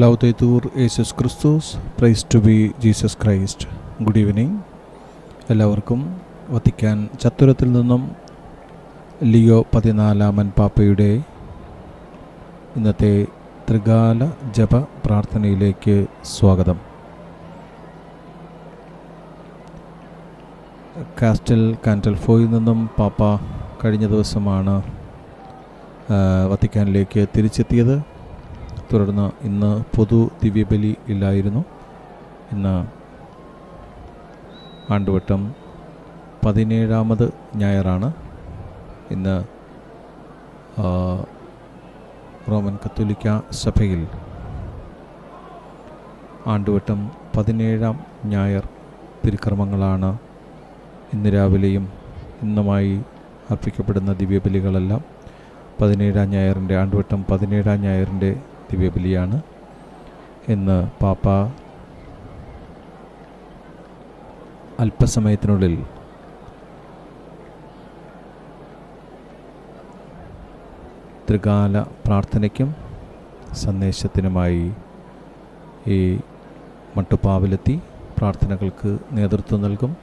ലൗദേത്തൂർ യേശുസ് ക്രിസ്തുസ് praise to be Jesus Christ good evening എല്ലാവർക്കും Vatican ചത്തുരത്തിൽ നിന്നും ലിയോ പതിനാലാമൻ പാപ്പയുടെ ഇന്നത്തെ ത്രികാല ജപ പ്രാർത്ഥനയിലേക്ക് സ്വാഗതം. കാസ്റ്റൽ കാന്റൽഫോയിൽ നിന്നും പാപ്പ കഴിഞ്ഞ ദിവസമാണ് വത്തിക്കാനിലേക്ക് തിരിച്ചെത്തിയത്. തുടർന്ന് ഇന്ന് പൊതു ദിവ്യബലി ഇല്ലായിരുന്നു. ഇന്ന് ആണ്ടുവട്ടം പതിനേഴാമത് ഞായറാണ്. ഇന്ന് റോമൻ കത്തോലിക്ക സഭയിൽ ആണ്ടുവട്ടം പതിനേഴാം ഞായർ തിരുക്രമങ്ങളാണ് ഇന്ന് രാവിലെയും ഇന്നുമായി അർപ്പിക്കപ്പെടുന്ന ദിവ്യബലികളെല്ലാം. പതിനേഴാം ഞായറിന്റെ ആണ്ടുവട്ടം പതിനേഴാം ഞായറിന്റെ ദിവ്യബലിയാണ് ഇന്ന് പാപ്പ അല്പസമയത്തിനുള്ളിൽ ത്രികാല പ്രാർത്ഥനയ്ക്കും സന്ദേശത്തിനുമായി ഈ മട്ടുപ്പാവിലെത്തി പ്രാർത്ഥനകൾക്ക് നേതൃത്വം നൽകും.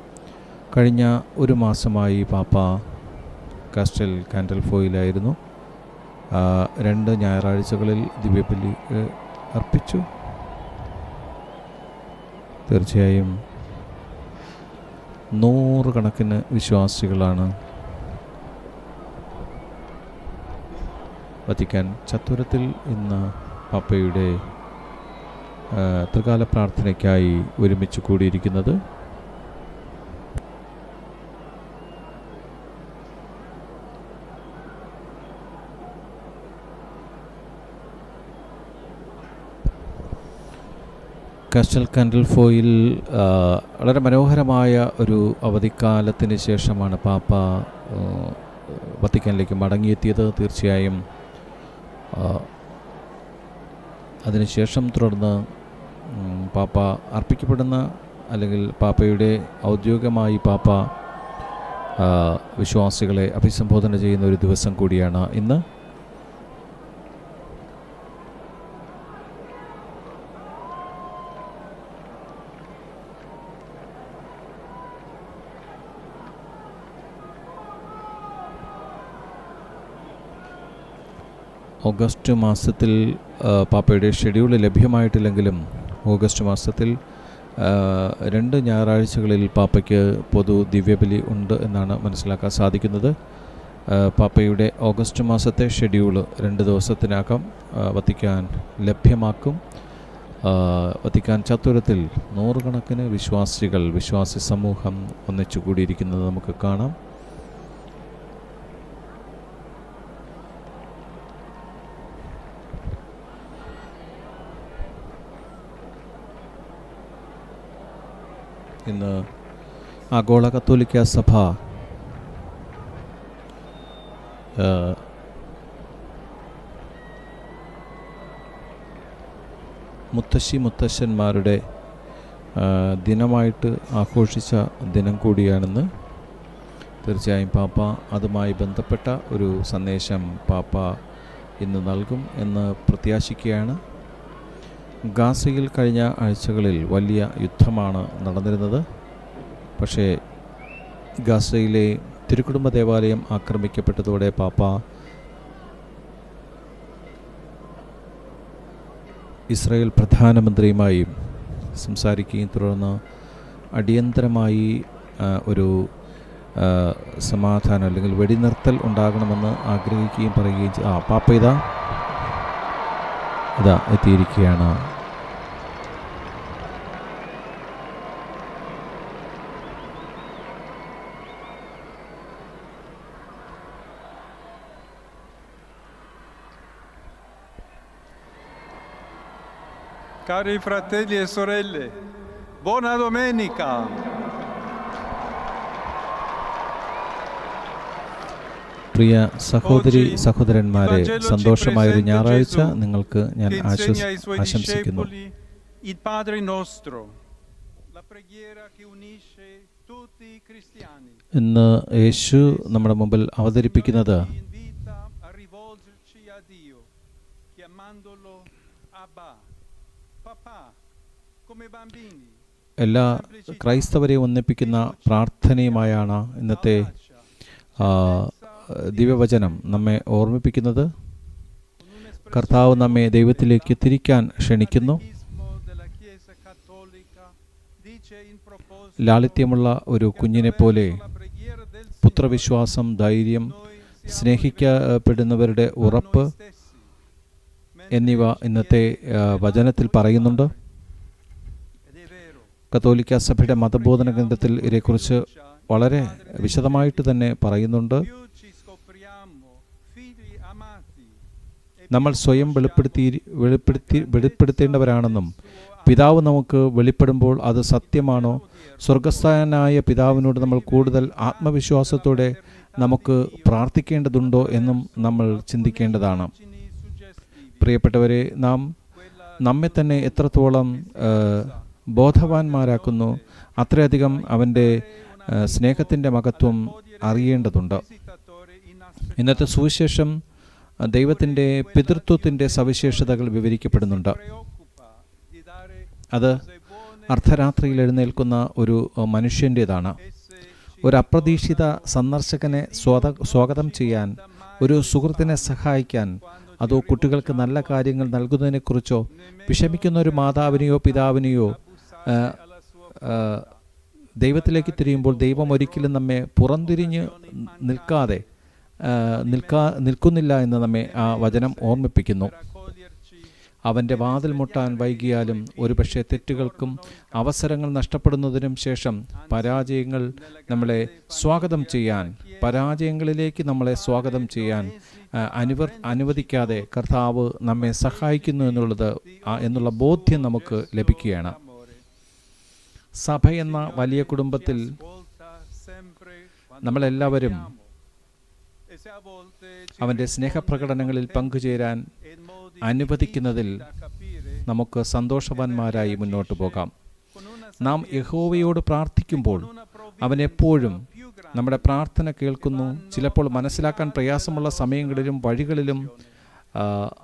കഴിഞ്ഞ ഒരു മാസമായി പാപ്പ കാസ്റ്റൽ കാൻഡൽഫോയിലായിരുന്നു. രണ്ട് ഞായറാഴ്ചകളിൽ ദിവ്യബലി അർപ്പിച്ചു. തീർച്ചയായും നൂറുകണക്കിന് വിശ്വാസികളാണ് വത്തിക്കാൻ ചത്തുരത്തിൽ ഇന്ന് പാപ്പയുടെ ത്രികാല പ്രാർത്ഥനയ്ക്കായി ഒരുമിച്ച് കൂടിയിരിക്കുന്നത്. കാസ്റ്റൽ കാൻഡൽ ഫോയിൽ വളരെ മനോഹരമായ ഒരു അവധിക്കാലത്തിന് ശേഷമാണ് പാപ്പ വത്തിക്കാനിലേക്ക് മടങ്ങിയെത്തിയത് തീർച്ചയായും. അതിനുശേഷം തുടർന്ന് പാപ്പ അർപ്പിക്കപ്പെടുന്ന അല്ലെങ്കിൽ പാപ്പയുടെ ഔദ്യോഗികമായി പാപ്പ വിശ്വാസികളെ അഭിസംബോധന ചെയ്യുന്ന ഒരു ദിവസം കൂടിയാണ് ഇന്ന്. ഓഗസ്റ്റ് മാസത്തിൽ പാപ്പയുടെ ഷെഡ്യൂൾ ലഭ്യമായിട്ടില്ലെങ്കിലും ഓഗസ്റ്റ് മാസത്തിൽ രണ്ട് ഞായറാഴ്ചകളിൽ പാപ്പയ്ക്ക് പൊതു ദിവ്യബലി ഉണ്ട് എന്നാണ് മനസ്സിലാക്കാൻ സാധിക്കുന്നത്. പാപ്പയുടെ ഓഗസ്റ്റ് മാസത്തെ ഷെഡ്യൂൾ രണ്ട് ദിവസത്തിനകം വത്തിക്കാൻ ലഭ്യമാക്കും. വത്തിക്കാൻ ചത്തുരത്തിൽ നൂറുകണക്കിന് വിശ്വാസികൾ വിശ്വാസി സമൂഹം ഒന്നിച്ചു കൂടിയിരിക്കുന്നത് നമുക്ക് കാണാം. ഇന്ന് ആഗോള കത്തോലിക്ക സഭ മുത്തശ്ശി മുത്തശ്ശന്മാരുടെ ദിനമായിട്ട് ആഘോഷിച്ച ദിനം കൂടിയാണെന്ന്. തീർച്ചയായും പാപ്പ അതുമായി ബന്ധപ്പെട്ട ഒരു സന്ദേശം പാപ്പ ഇന്ന് നൽകും എന്ന് പ്രത്യാശിക്കുകയാണ്. ഗാസയിൽ കഴിഞ്ഞ ആഴ്ചകളിൽ വലിയ യുദ്ധമാണ് നടന്നിരുന്നത്. പക്ഷേ ഗാസയിലെ തിരുക്കുടുംബ ദേവാലയം ആക്രമിക്കപ്പെട്ടതോടെ പാപ്പ ഇസ്രായേൽ പ്രധാനമന്ത്രിയുമായി സംസാരിക്കുകയും തുടർന്ന് അടിയന്തരമായി ഒരു സമാധാനം അല്ലെങ്കിൽ വെടിനിർത്തൽ ഉണ്ടാകണമെന്ന് ആഗ്രഹിക്കുകയും പറയുകയും ആ പാപ്പ ഇതാ ഇതാ എത്തിയിരിക്കുകയാണ്. Cari fratelli e sorelle, buona domenica! പ്രിയ സഹോദരി സഹോദരന്മാരെ സന്തോഷമായൊരു ഞായറാഴ്ച നിങ്ങൾക്ക് ഞാൻ ആശംസിക്കുന്നു. ഇന്ന് യേശു നമ്മുടെ മുമ്പിൽ അവതരിപ്പിക്കുന്നത് എല്ലാ ക്രൈസ്തവരെ ഒന്നിപ്പിക്കുന്ന പ്രാർത്ഥനയുമായാണ് ഇന്നത്തെ ദിവ്യവചനം. നമ്മെ ഓർമ്മിപ്പിക്കുന്നത് കർത്താവ് നമ്മെ ദൈവത്തിലേക്ക് തിരിക്കാൻ ക്ഷണിക്കുന്നു. ലാളിത്യമുള്ള ഒരു കുഞ്ഞിനെ പോലെ പുത്രവിശ്വാസം ധൈര്യം സ്നേഹിക്കപ്പെടുന്നവരുടെ ഉറപ്പ് എന്നിവ ഇന്നത്തെ വചനത്തിൽ പറയുന്നുണ്ട്. കത്തോലിക്ക സഭയുടെ മതബോധന കേന്ദ്രത്തിൽ ഇതേക്കുറിച്ച് വളരെ വിശദമായിട്ട് തന്നെ പറയുന്നുണ്ട്. നമ്മൾ സ്വയം വെളിപ്പെടുത്തി വെളിപ്പെടുത്തി വെളിപ്പെടുത്തേണ്ടവരാണെന്നും പിതാവ് നമുക്ക് വെളിപ്പെടുമ്പോൾ അത് സത്യമാണോ? സ്വർഗസ്ഥാനായ പിതാവിനോട് നമ്മൾ കൂടുതൽ ആത്മവിശ്വാസത്തോടെ നമുക്ക് പ്രാർത്ഥിക്കേണ്ടതുണ്ടോ എന്നും നമ്മൾ ചിന്തിക്കേണ്ടതാണ്. പ്രിയപ്പെട്ടവരെ നാം നമ്മെ തന്നെ എത്രത്തോളം ബോധവാന്മാരാക്കുന്നു അത്രയധികം അവന്റെ സ്നേഹത്തിന്റെ മഹത്വം അറിയേണ്ടതുണ്ട്. ഇന്നത്തെ സുവിശേഷം ദൈവത്തിന്റെ പിതൃത്വത്തിന്റെ സവിശേഷതകൾ വിവരിക്കപ്പെടുന്നുണ്ട്. അത് അർദ്ധരാത്രിയിൽ എഴുന്നേൽക്കുന്ന ഒരു മനുഷ്യന്റേതാണ്. ഒരു അപ്രതീക്ഷിത സന്ദർശകനെ സ്വാഗതം ചെയ്യാൻ ഒരു സുഹൃത്തിനെ സഹായിക്കാൻ അതോ കുട്ടികൾക്ക് നല്ല കാര്യങ്ങൾ നൽകുന്നതിനെക്കുറിച്ചോ? വിഷമിക്കുന്ന ഒരു മാതാവിനെയോ പിതാവിനെയോ ദൈവത്തിലേക്ക് തിരിയുമ്പോൾ ദൈവം ഒരിക്കലും നമ്മെ പുറംതിരിഞ്ഞ് നിൽക്കാതെ നിൽക്കാ നിൽക്കുന്നില്ല എന്ന് നമ്മെ ആ വചനം ഓർമ്മിപ്പിക്കുന്നു. അവന്റെ വാതിൽ മുട്ടാൻ വൈകിയാലും ഒരുപക്ഷെ തെറ്റുകൾക്കും അവസരങ്ങൾ നഷ്ടപ്പെടുന്നതിനും ശേഷം പരാജയങ്ങൾ നമ്മളെ സ്വാഗതം ചെയ്യാൻ പരാജയങ്ങളിലേക്ക് നമ്മളെ സ്വാഗതം ചെയ്യാൻ അനുവർ അനുവദിക്കാതെ കർത്താവ് നമ്മെ സഹായിക്കുന്നു എന്നുള്ളത് എന്നുള്ള ബോധ്യം നമുക്ക് ലഭിക്കുകയാണ്. സഭ എന്ന വലിയ കുടുംബത്തിൽ നമ്മളെല്ലാവരും അവന്റെ സ്നേഹപ്രകടനങ്ങളിൽ പങ്കുചേരാൻ അനുവദിക്കുന്നതിൽ നമുക്ക് സന്തോഷവാന്മാരായി മുന്നോട്ട് പോകാം. നാം യഹോവയോട് പ്രാർത്ഥിക്കുമ്പോൾ അവൻ എപ്പോഴും നമ്മുടെ പ്രാർത്ഥന കേൾക്കുന്നു. ചിലപ്പോൾ മനസ്സിലാക്കാൻ പ്രയാസമുള്ള സമയങ്ങളിലും വഴികളിലും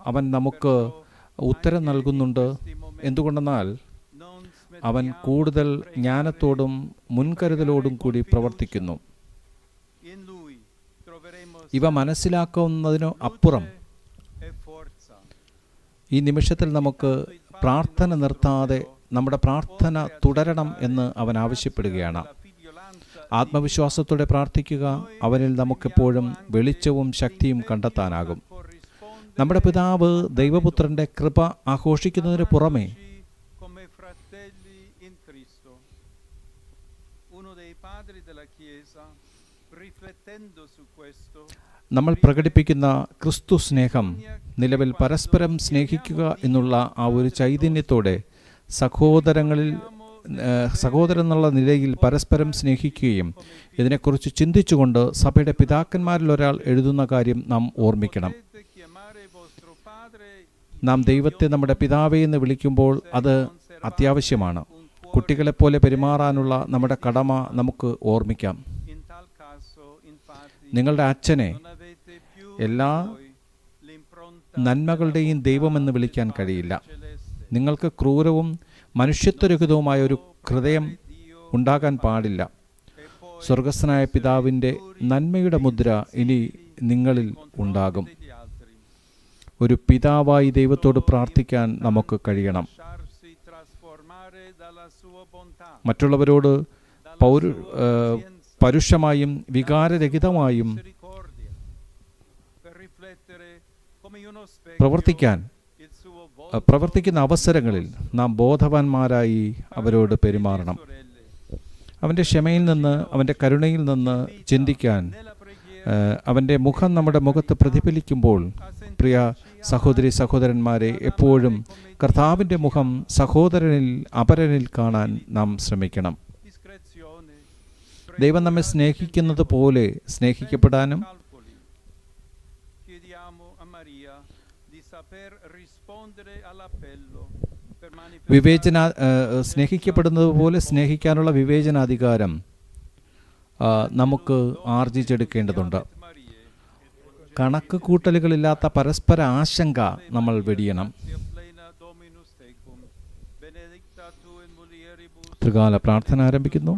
അവൻ നമുക്ക് ഉത്തരം നൽകുന്നുണ്ട്. എന്തുകൊണ്ടെന്നാൽ അവൻ കൂടുതൽ ജ്ഞാനത്തോടും മുൻകരുതലോടും കൂടി പ്രവർത്തിക്കുന്നു. ഇവ മനസ്സിലാക്കുന്നതിനു അപ്പുറം ഈ നിമിഷത്തിൽ നമുക്ക് പ്രാർത്ഥന നിർത്താതെ നമ്മുടെ പ്രാർത്ഥന തുടരണം എന്ന് അവൻ ആവശ്യപ്പെടുകയാണ്. ആത്മവിശ്വാസത്തോടെ പ്രാർത്ഥിക്കുക അവനിൽ നമുക്കെപ്പോഴും വെളിച്ചവും ശക്തിയും കണ്ടെത്താനാകും. നമ്മുടെ പിതാവ് ദൈവപുത്രന്റെ കൃപ ആഘോഷിക്കുന്നതിന് പുറമെ നമ്മൾ പ്രകടിപ്പിക്കുന്ന ക്രിസ്തു സ്നേഹം നിലവിൽ പരസ്പരം സ്നേഹിക്കുക എന്നുള്ള ആ ഒരു ചൈതന്യത്തോടെ സഹോദരങ്ങളിൽ സഹോദരൻ എന്നുള്ള നിലയിൽ പരസ്പരം സ്നേഹിക്കുകയും ഇതിനെക്കുറിച്ച് ചിന്തിച്ചുകൊണ്ട് സഭയുടെ പിതാക്കന്മാരിൽ ഒരാൾ എഴുതുന്ന കാര്യം നാം ഓർമ്മിക്കണം. നാം ദൈവത്തെ നമ്മുടെ പിതാവേ എന്ന് വിളിക്കുമ്പോൾ അത് അത്യാവശ്യമാണ്. കുട്ടികളെപ്പോലെ പെരുമാറാനുള്ള നമ്മുടെ കടമ നമുക്ക് ഓർമ്മിക്കാം. നിങ്ങളുടെ അച്ഛനെ എല്ലാ നന്മകളുടെയും ദൈവമെന്ന് വിളിക്കാൻ കഴിയില്ല. നിങ്ങൾക്ക് ക്രൂരവും മനുഷ്യത്വരഹിതവുമായ ഒരു ഹൃദയം ഉണ്ടാകാൻ പാടില്ല. സ്വർഗസ്നായ പിതാവിന്റെ നന്മയുടെ മുദ്ര ഇനി നിങ്ങളിൽ ഉണ്ടാകും. ഒരു പിതാവായി ദൈവത്തോട് പ്രാർത്ഥിക്കാൻ നമുക്ക് കഴിയണം. മറ്റുള്ളവരോട് പൗരു പരുഷമായും വികാരരഹിതമായും പ്രവർത്തിക്കാൻ. പ്രവർത്തിക്കുന്ന അവസരങ്ങളിൽ നാം ബോധവാന്മാരായി അവരോട് പെരുമാറണം അവന്റെ ക്ഷമയിൽ നിന്ന് അവന്റെ കരുണയിൽ നിന്ന് ചിന്തിക്കാൻ അവന്റെ മുഖം നമ്മുടെ മുഖത്ത് പ്രതിഫലിക്കുമ്പോൾ പ്രിയ സഹോദരി സഹോദരന്മാരെ എപ്പോഴും കർത്താവിന്റെ മുഖം സഹോദരനിൽ അപരനിൽ കാണാൻ നാം ശ്രമിക്കണം ദൈവം നമ്മെ സ്നേഹിക്കുന്നത് പോലെ സ്നേഹിക്കപ്പെടാനും വിവേചന സ്നേഹിക്കപ്പെടുന്നത് പോലെ സ്നേഹിക്കാനുള്ള വിവേചനാധികാരം നമുക്ക് ആർജിച്ചെടുക്കേണ്ടതുണ്ട്. കണക്ക് കൂട്ടലുകളില്ലാത്ത പരസ്പര ആശങ്ക നമ്മൾ വെടിയണം. ത്രികാല പ്രാർത്ഥന ആരംഭിക്കുന്നു.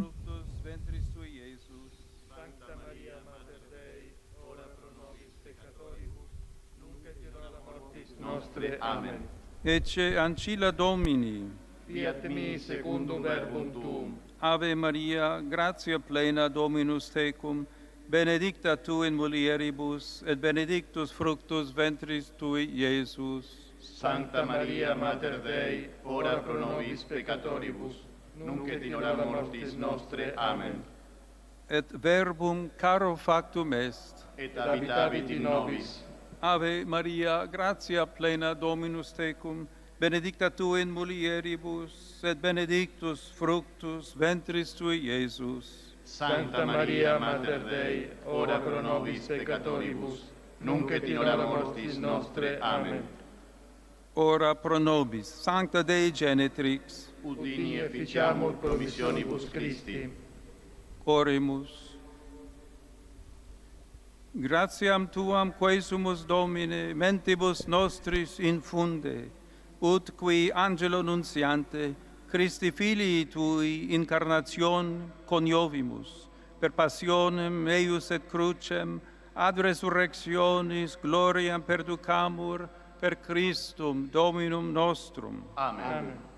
nostri. Amen. Ecce ancilla Domini. Fiat mi secundum verbum tuum. Ave Maria, gratia plena Dominus tecum, benedicta tu in mulieribus, et benedictus fructus ventris tui, Iesus. Sancta Maria, Mater Dei, ora pro nobis peccatoribus, nunc et in hora mortis nostre. Amen. Et verbum caro factum est, et habitavit in nobis, Ave Maria, gratia plena Dominus tecum, benedicta tu in mulieribus, et benedictus fructus ventris tui, Iesus. Santa Maria, Mater Dei, ora pro nobis peccatoribus, nunc et in hora mortis nostre. Amen. Ora pro nobis, Sancta Dei Genetrix, udini efficiamur promissionibus Christi. Oremus. Gratiam tuam quesumus Domine mentibus nostris infunde ut qui angelo nunciante Christi filii tui incarnation coniovimus per passionem eius et crucem ad resurrectionis gloriam perducamur per Christum Dominum nostrum Amen, Amen.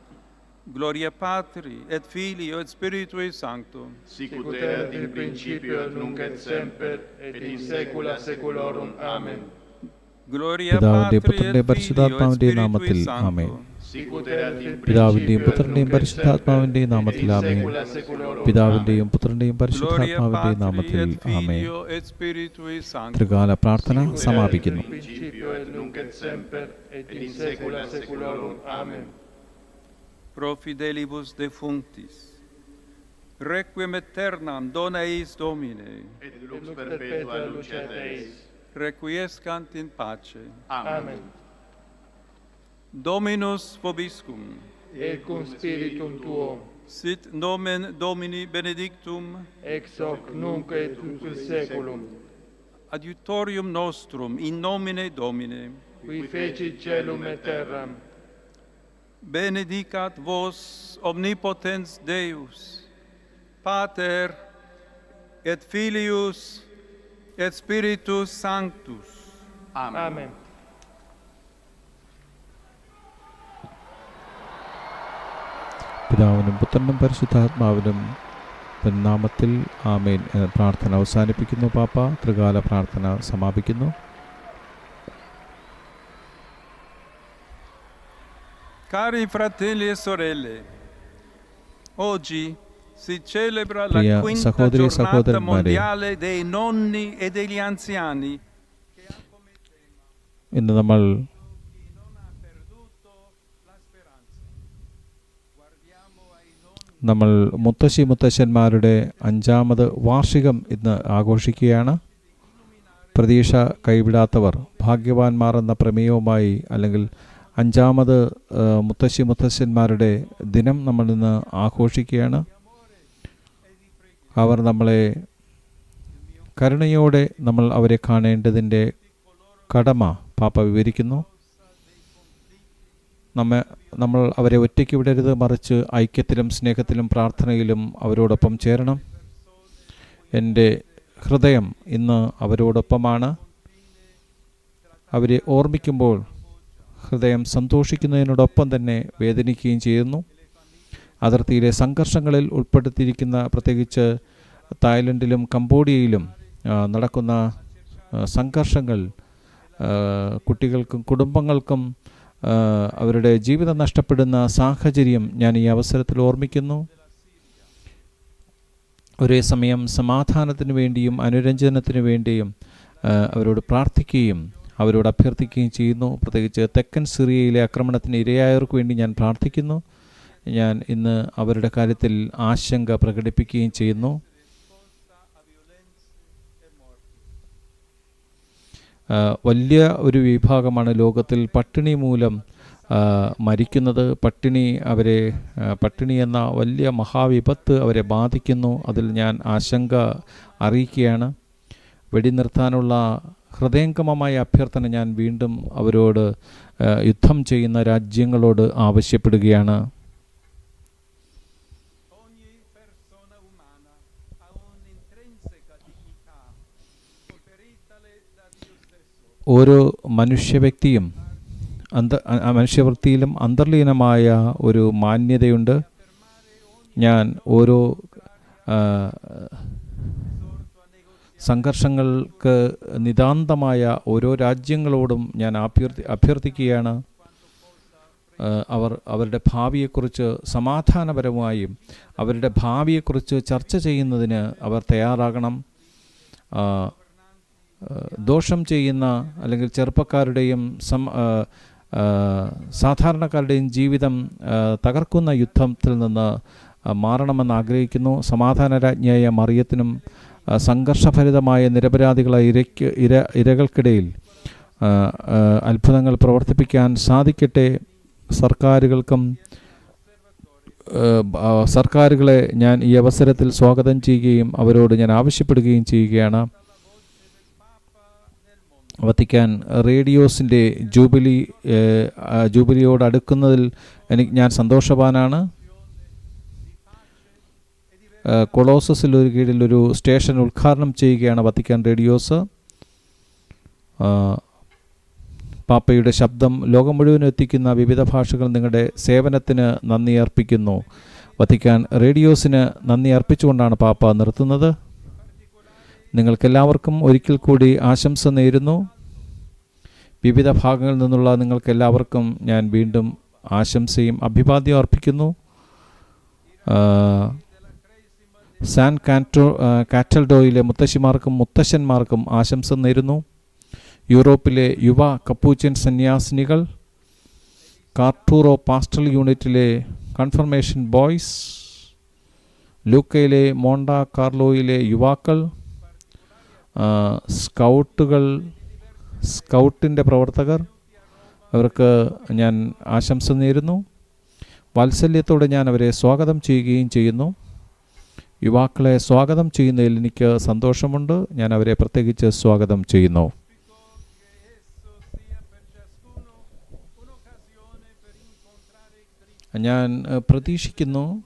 Gloria Patri et Filio et Spiritui Sancto. Sicut erat in principio nunc et semper et in saecula saeculorum. Amen. Gloria Patri et Filio et നാമത്തിൽ ആമേൻ പിതാവിന്റെയും പുത്രന്റെയും പരിശുദ്ധാത്മാവിന്റെയും നാമത്തിൽ ആമേൻ പിതാവിന്റെയും പുത്രന്റെയും പരിശുദ്ധാത്മാവിന്റെയും നാമത്തിൽ ആമേൻ. ത്രികാല പ്രാർത്ഥന സമാപിക്കുന്നു pro fidelibus defunctis. Requiem aeternam dona eis Domine. Et lux perpetua lucet eis. Requiescant in pace. Amen. Dominus vobiscum. Et cum spiritum tuum. Sit nomen Domini benedictum. Ex hoc nunc et in saeculum. Adiutorium nostrum in nomine Domine. Qui fecit celum et terram Benedicat vos omnipotens Deus, Pater et Filius et Spiritus Sanctus. Amen. Amen. പിതാവിനും പുത്രനും പരിശുദ്ധാത്മാവിനും നാമത്തിൽ ആമേൻ എന്ന പ്രാർത്ഥന അവസാനിപ്പിക്കുന്നു പാപ്പ ത്രികാല പ്രാർത്ഥന സമാപിക്കുന്നു Cari fratelli e sorelle, oggi si celebra la quinta സഹോദരി giornata സഹോദരന്മാരെ, mondiale dei nonni e degli anziani ഇന്ന് നമ്മൾ speranza. Guardiamo ai nonni നമ്മൾ മുത്തശ്ശി മുത്തശ്ശന്മാരുടെ അഞ്ചാമത് വാർഷികം ഇന്ന് ആഘോഷിക്കുകയാണ് പ്രതീക്ഷ കൈവിടാത്തവർ ഭാഗ്യവാന്മാർ എന്ന പ്രമേയവുമായി അല്ലെങ്കിൽ അഞ്ചാമത് മുത്തശ്ശി മുത്തശ്ശന്മാരുടെ ദിനം നമ്മൾ ഇന്ന് ആഘോഷിക്കുകയാണ്. അവർ നമ്മളെ കരുണയോടെ നമ്മൾ അവരെ കാണേണ്ടതിന്റെ കടമ പാപ്പ വിവരിക്കുന്നു. നമ്മെ നമ്മൾ അവരെ ഒറ്റയ്ക്ക് വിടരുത് മറിച്ച് ഐക്യത്തിലും സ്നേഹത്തിലും പ്രാർത്ഥനയിലും അവരോടൊപ്പം ചേരണം. എന്റെ ഹൃദയം ഇന്ന് അവരോടൊപ്പമാണ്. അവരെ ഓർമ്മിക്കുമ്പോൾ ഹൃദയം സന്തോഷിക്കുന്നതിനോടൊപ്പം തന്നെ വേദനിക്കുകയും ചെയ്യുന്നു. അതിർത്തിയിലെ സംഘർഷങ്ങളിൽ ഉൾപ്പെടുത്തിയിരിക്കുന്ന പ്രത്യേകിച്ച് തായ്ലൻഡിലും കംബോഡിയയിലും നടക്കുന്ന സംഘർഷങ്ങൾ കുട്ടികൾക്കും കുടുംബങ്ങൾക്കും അവരുടെ ജീവിതം നഷ്ടപ്പെടുന്ന സാഹചര്യം ഞാൻ ഈ അവസരത്തിൽ ഓർമ്മിക്കുന്നു. ഒരേ സമയം സമാധാനത്തിന് വേണ്ടിയും അനുരഞ്ജനത്തിന് വേണ്ടിയും അവരോട് പ്രാർത്ഥിക്കുകയും അവരോട് അഭ്യർത്ഥിക്കുകയും ചെയ്യുന്നു. പ്രത്യേകിച്ച് തെക്കൻ സിറിയയിലെ ആക്രമണത്തിന് ഇരയായവർക്ക് വേണ്ടി ഞാൻ പ്രാർത്ഥിക്കുന്നു. ഞാൻ ഇന്ന് അവരുടെ കാര്യത്തിൽ ആശങ്ക പ്രകടിപ്പിക്കുകയും ചെയ്യുന്നു. വലിയ ഒരു വിഭാഗമാണ് ലോകത്തിൽ പട്ടിണി മൂലം മരിക്കുന്നത്. പട്ടിണി അവരെ പട്ടിണി എന്ന വലിയ മഹാവിപത്ത് അവരെ ബാധിക്കുന്നു. അതിൽ ഞാൻ ആശങ്ക അറിയിക്കുകയാണ്. വെടിനിർത്താനുള്ള ഹൃദയംഗമമായ അഭ്യർത്ഥന ഞാൻ വീണ്ടും അവരോട് യുദ്ധം ചെയ്യുന്ന രാജ്യങ്ങളോട് ആവശ്യപ്പെടുകയാണ്. ഓരോ മനുഷ്യ വ്യക്തിയും അന്ത മനുഷ്യവൃത്തിയിലും അന്തർലീനമായ ഒരു മാന്യതയുണ്ട്. ഞാൻ ഓരോ സംഘർഷങ്ങൾക്ക് നിതാന്തമായ ഓരോ രാജ്യങ്ങളോടും ഞാൻ അഭ്യർത്ഥി അഭ്യർത്ഥിക്കുകയാണ്. അവർ അവരുടെ ഭാവിയെക്കുറിച്ച് സമാധാനപരമായും അവരുടെ ഭാവിയെക്കുറിച്ച് ചർച്ച ചെയ്യുന്നതിന് അവർ തയ്യാറാകണം. ദോഷം ചെയ്യുന്ന അല്ലെങ്കിൽ ചെറുപ്പക്കാരുടെയും സം സാധാരണക്കാരുടെയും ജീവിതം തകർക്കുന്ന യുദ്ധത്തിൽ നിന്ന് മാറണമെന്ന് ആഗ്രഹിക്കുന്നു. സമാധാന രാജ്ഞിയായ മറിയത്തിനും സംഘർഷഭരിതമായ നിരപരാധികളായ ഇരയ്ക്ക് ഇര ഇരകൾക്കിടയിൽ അത്ഭുതങ്ങൾ പ്രവർത്തിപ്പിക്കാൻ സാധിക്കട്ടെ. സർക്കാരുകൾക്കും സർക്കാരുകളെ ഞാൻ ഈ അവസരത്തിൽ സ്വാഗതം ചെയ്യുകയും അവരോട് ഞാൻ ആവശ്യപ്പെടുകയും ചെയ്യുകയാണ്. വത്തിക്കാൻ റേഡിയോസിന്റെ ജൂബിലി ജൂബിലിയോട് അടുക്കുന്നതിൽ എനിക്ക് ഞാൻ സന്തോഷവാനാണ്. കൊളോസസിൽ ഒരു കീഴിൽ ഒരു സ്റ്റേഷൻ ഉദ്ഘാടനം ചെയ്യുകയാണ് വത്തിക്കാൻ റേഡിയോസ് പാപ്പയുടെ ശബ്ദം ലോകം മുഴുവനും എത്തിക്കുന്ന വിവിധ ഭാഷകൾ നിങ്ങളുടെ സേവനത്തിന് നന്ദി അർപ്പിക്കുന്നു. വത്തിക്കാൻ റേഡിയോസിന് നന്ദി അർപ്പിച്ചുകൊണ്ടാണ് പാപ്പ നിർത്തുന്നത്. നിങ്ങൾക്കെല്ലാവർക്കും ഒരിക്കൽ കൂടി ആശംസ നേരുന്നു. വിവിധ ഭാഗങ്ങളിൽ നിന്നുള്ള നിങ്ങൾക്കെല്ലാവർക്കും ഞാൻ വീണ്ടും ആശംസയും അഭിവാദ്യം അർപ്പിക്കുന്നു. സാൻ കാറ്റോ കാറ്റൽഡോയിലെ മുത്തശ്ശിമാർക്കും മുത്തശ്ശന്മാർക്കും ആശംസ നേരുന്നു. യൂറോപ്പിലെ യുവ കപ്പൂച്ചൻ സന്യാസിനികൾ കാർട്ടൂറോ പാസ്റ്റൽ യൂണിറ്റിലെ കൺഫർമേഷൻ ബോയ്സ് ലൂക്കയിലെ മോണ്ട കാർലോയിലെ യുവാക്കൾ സ്കൗട്ടുകൾ സ്കൗട്ടിന്റെ പ്രവർത്തകർ അവർക്ക് ഞാൻ ആശംസ നേരുന്നു. വാത്സല്യത്തോടെ ഞാൻ അവരെ സ്വാഗതം ചെയ്യുകയും ചെയ്യുന്നു. യുവാക്കളെ സ്വാഗതം ചെയ്യുന്നതിൽ എനിക്ക് സന്തോഷമുണ്ട്. ഞാൻ അവരെ പ്രത്യേകിച്ച് സ്വാഗതം ചെയ്യുന്നു. ഞാൻ പ്രതീക്ഷിക്കുന്നു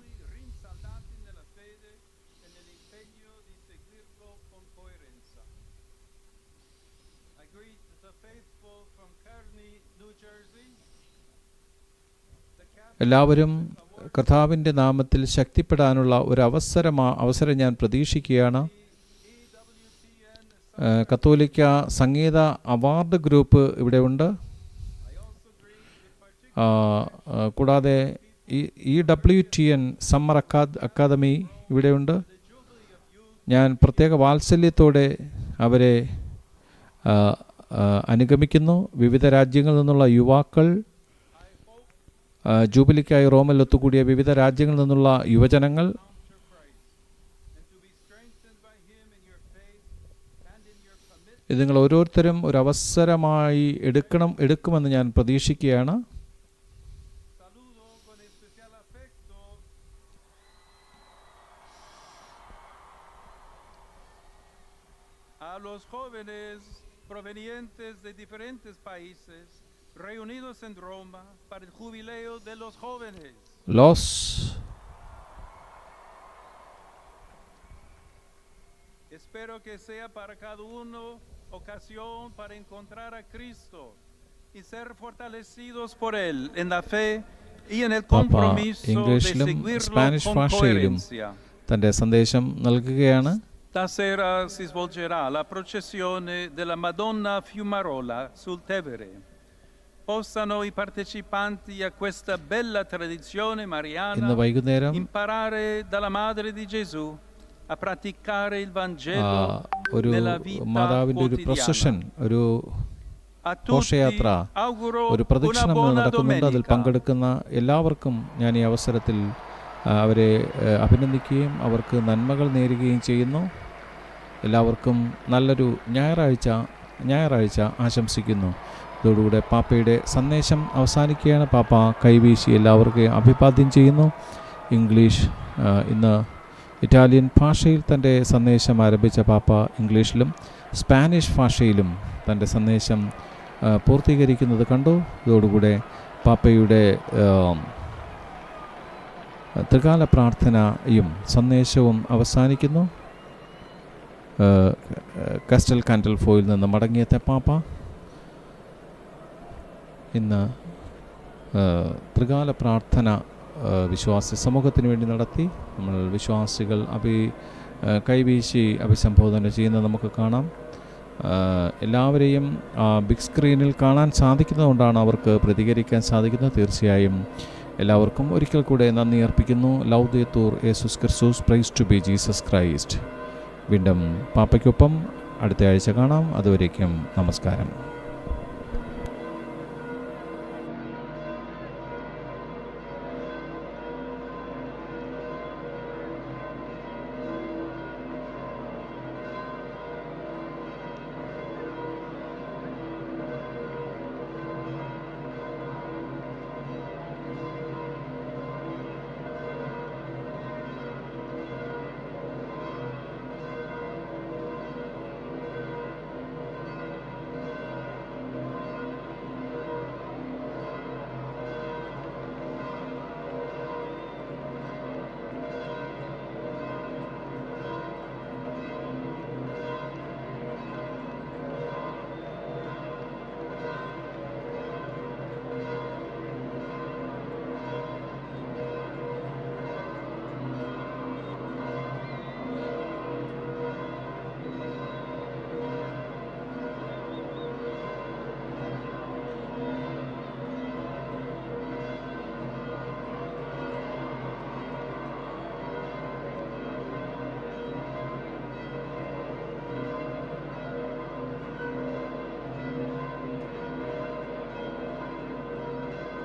എല്ലാവരും കർത്താവിന്റെ നാമത്തിൽ ശക്തിപ്പെടാനുള്ള ഒരു അവസരമാ അവസരം ഞാൻ പ്രതീക്ഷിക്കുകയാണ്. കത്തോലിക്ക സംഗീത അവാർഡ് ഗ്രൂപ്പ് ഇവിടെ ഉണ്ട്. ആ, ആ, കൂടാതെ E W T N summer അക്കാ academy ഇവിടെയുണ്ട് ഞാൻ പ്രത്യേക വാത്സല്യത്തോടെ അവരെ അനുഗമിക്കുന്നു. വിവിധ രാജ്യങ്ങളിൽ നിന്നുള്ള യുവാക്കൾ ജൂബിലിക്കായി റോമിൽ ഒത്തുകൂടിയ വിവിധ രാജ്യങ്ങളിൽ നിന്നുള്ള യുവജനങ്ങൾ ഇത് നിങ്ങൾ ഓരോരുത്തരും ഒരു അവസരമായി എടുക്കണം എടുക്കുമെന്ന് ഞാൻ പ്രതീക്ഷിക്കുകയാണ്. A los jóvenes provenientes de diferentes países reunidos en Roma para el jubileo de los jóvenes. Loss Espero que sea para cada uno ocasión para encontrar a Cristo y ser fortalecidos por Él en la fe y en el Papa, compromiso de ഇംഗ്ലീഷിലും seguirlo Spanish con ഭാഷയിലും coherencia. തൻ്റെ സന്ദേശം നൽകുകയാണ് Stasera si svolgerà la processione della Madonna Fiumarola sul Tevere. Possano i partecipanti a questa bella tradizione mariana imparare dalla Madre di Gesù a praticare il Vangelo ഒരു vita മാതാവിന്റെ ഒരു procession ഒരു ഘോഷയാത്ര ഒരു una പ്രദക്ഷിണം നടക്കുന്നുണ്ട്. അതിൽ. പങ്കെടുക്കുന്ന എല്ലാവർക്കും ഞാൻ ഈ അവസരത്തിൽ അവരെ അഭിനന്ദിക്കുകയും അവർക്ക് നന്മകൾ നേരുകയും ചെയ്യുന്നു. എല്ലാവർക്കും നല്ലൊരു ഞായറാഴ്ച ഞായറാഴ്ച ആശംസിക്കുന്നു. ഇതോടുകൂടെ പാപ്പയുടെ സന്ദേശം അവസാനിക്കുകയാണ്. പാപ്പ കൈവീശി എല്ലാവർക്കും അഭിവാദ്യം ചെയ്യുന്നു. ഇംഗ്ലീഷ് ഇന്ന് ഇറ്റാലിയൻ ഭാഷയിൽ തന്റെ സന്ദേശം ആരംഭിച്ച പാപ്പ ഇംഗ്ലീഷിലും സ്പാനിഷ് ഭാഷയിലും തന്റെ സന്ദേശം പൂർത്തീകരിക്കുന്നത് കണ്ടു. ഇതോടുകൂടെ പാപ്പയുടെ ത്രികാല പ്രാർത്ഥനയും സന്ദേശവും അവസാനിക്കുന്നു. കസ്റ്റൽ കാൻഡൽ ഫോയിൽ നിന്ന് മടങ്ങിയത്തെ പാപ്പ ഇന്ന് ത്രികാല പ്രാർത്ഥന വിശ്വാസി സമൂഹത്തിന് വേണ്ടി നടത്തി. നമ്മൾ വിശ്വാസികൾ അഭി കൈവീശി അഭിസംബോധന ചെയ്യുന്നത് നമുക്ക് കാണാം. എല്ലാവരെയും ബിഗ് സ്ക്രീനിൽ കാണാൻ സാധിക്കുന്നതുകൊണ്ടാണ് അവർക്ക് പ്രതികരിക്കാൻ സാധിക്കുന്നത്. തീർച്ചയായും എല്ലാവർക്കും ഒരിക്കൽ കൂടെ നന്ദി അർപ്പിക്കുന്നു. ലവ് ദേത്തൂർ യേസുസ് ക്രിസ്തുസ്. Praise to be Jesus Christ വീണ്ടും പാപ്പയ്ക്കൊപ്പം അടുത്ത ആഴ്ച കാണാം. അതുവരേക്കും നമസ്കാരം.